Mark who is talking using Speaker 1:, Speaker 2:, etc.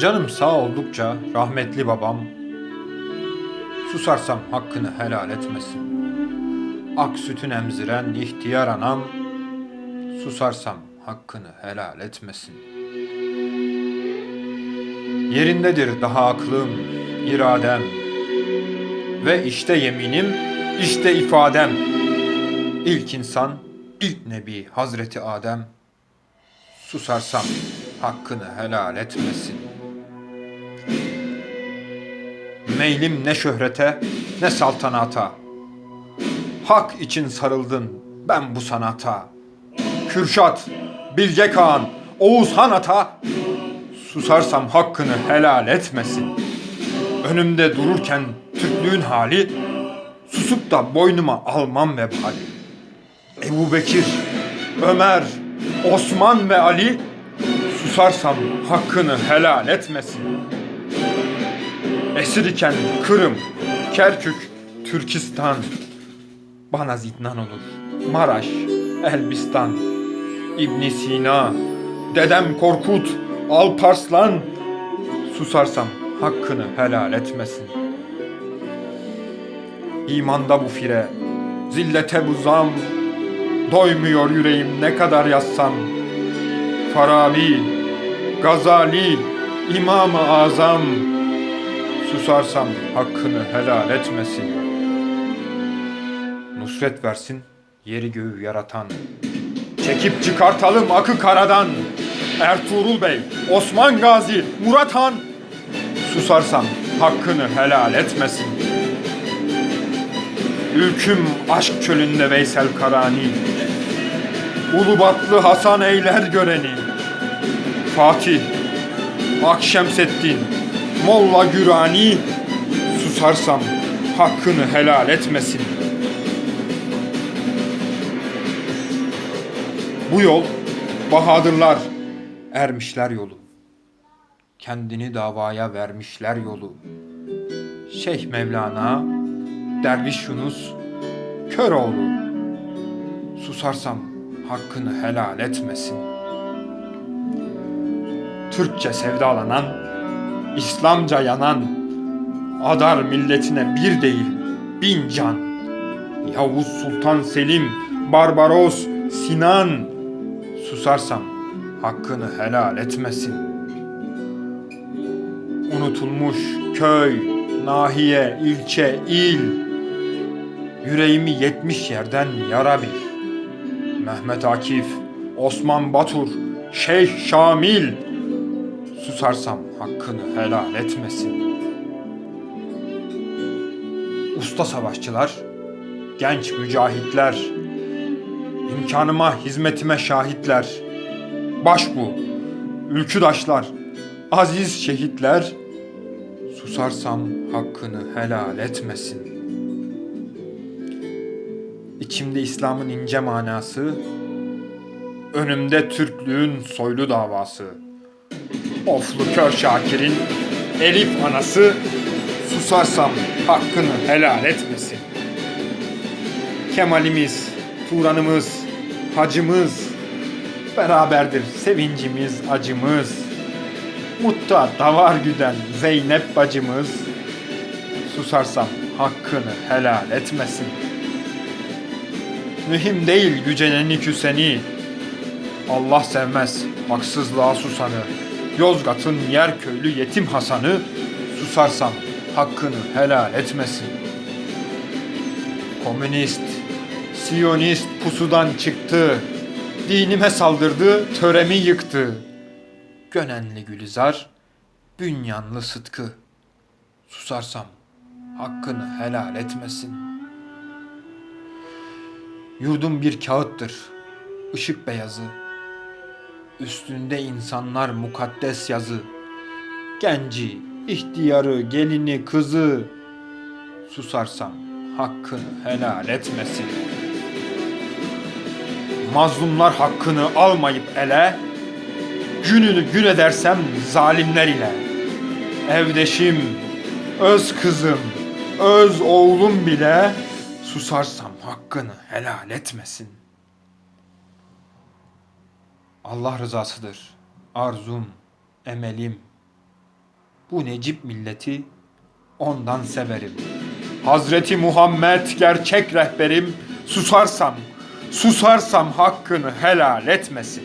Speaker 1: Canım sağ oldukça rahmetli babam Susarsam hakkını helal etmesin. Ak sütün emziren ihtiyar anam Susarsam hakkını helal etmesin. Yerindedir daha aklım, iradem Ve işte yeminim, işte ifadem. İlk insan, ilk nebi Hazreti Adem. Susarsam hakkını helal etmesin Meylim ne şöhrete ne saltanata. Hak için sarıldın ben bu sanata. Kürşat, Bilge Kağan, Oğuz Han Ata. Susarsam hakkını helal etmesin. Önümde dururken Türklüğün hali Susup da boynuma almam vebali. Ebu Bekir, Ömer, Osman ve Ali Susarsam hakkını helal etmesin Esir iken Kırım, Kerkük, Türkistan. Bana zindan olur. Maraş, Elbistan. İbn Sina, Dedem Korkut, Alparslan. Susarsam hakkını helal etmesin. İmanda bu fire, zillete bu zam. Doymuyor yüreğim ne kadar yazsam. Farabi, Gazali, İmam-ı Azam Susarsam hakkını helal etmesin. Nusret versin yeri göğü yaratan. Çekip çıkartalım akı karadan. Ertuğrul Bey, Osman Gazi, Murat Han. Susarsam hakkını helal etmesin. Ülküm aşk çölünde Veysel Karani. Ulubatlı Hasan eyler göreni. Fatih Akşemseddin Molla Gürani Susarsam hakkını helal etmesin. Bu yol Bahadırlar ermişler yolu. Kendini davaya vermişler yolu. Şeyh Mevlana Derviş Yunus Köroğlu. Susarsam hakkını helal etmesin. Türkçe sevdalanan İslamca yanan Adar milletine bir değil bin can. Yavuz Sultan Selim Barbaros Sinan. Susarsam hakkını helal etmesin. Unutulmuş köy, nahiye, ilçe, il. Yüreğimi yetmiş yerden yara bil. Mehmet Akif, Osman Batur, Şeyh Şamil Susarsam hakkını helal etmesin. Usta savaşçılar, genç mücahitler imkanıma, hizmetime şahitler Başbu, ülküdaşlar, aziz şehitler Susarsam hakkını helal etmesin. İçimde İslam'ın ince manası Önümde Türklüğün soylu davası Oflu kör Şakir'in Elif anası Susarsam hakkını helal etmesin. Kemalimiz, Turanımız, hacımız Beraberdir sevincimiz, acımız. Mutta davar güden Zeynep bacımız. Susarsam hakkını helal etmesin. Mühim değil yüceleni küseni Allah sevmez haksızlığa susanı Yozgat'ın yer köylü yetim Hasan'ı Susarsam hakkını helal etmesin. Komünist, Siyonist pusudan çıktı Dinime saldırdı, töremi yıktı. Gönenli Gülizar, Bünyanlı Sıtkı. Susarsam hakkını helal etmesin. Yurdum bir kağıttır, ışık beyazı. Üstünde insanlar mukaddes yazı. Genci, ihtiyarı, gelini, kızı. Susarsam hakkını helal etmesin. Mazlumlar hakkını almayıp ele, gününü gün edersem zalimler ile. Evdeşim, öz kızım, öz oğlum bile susarsam hakkını helal etmesin. Allah rızasıdır arzum, emelim. Bu Necip milleti ondan severim. Hazreti Muhammed gerçek rehberim. Susarsam, susarsam hakkını helal etmesin.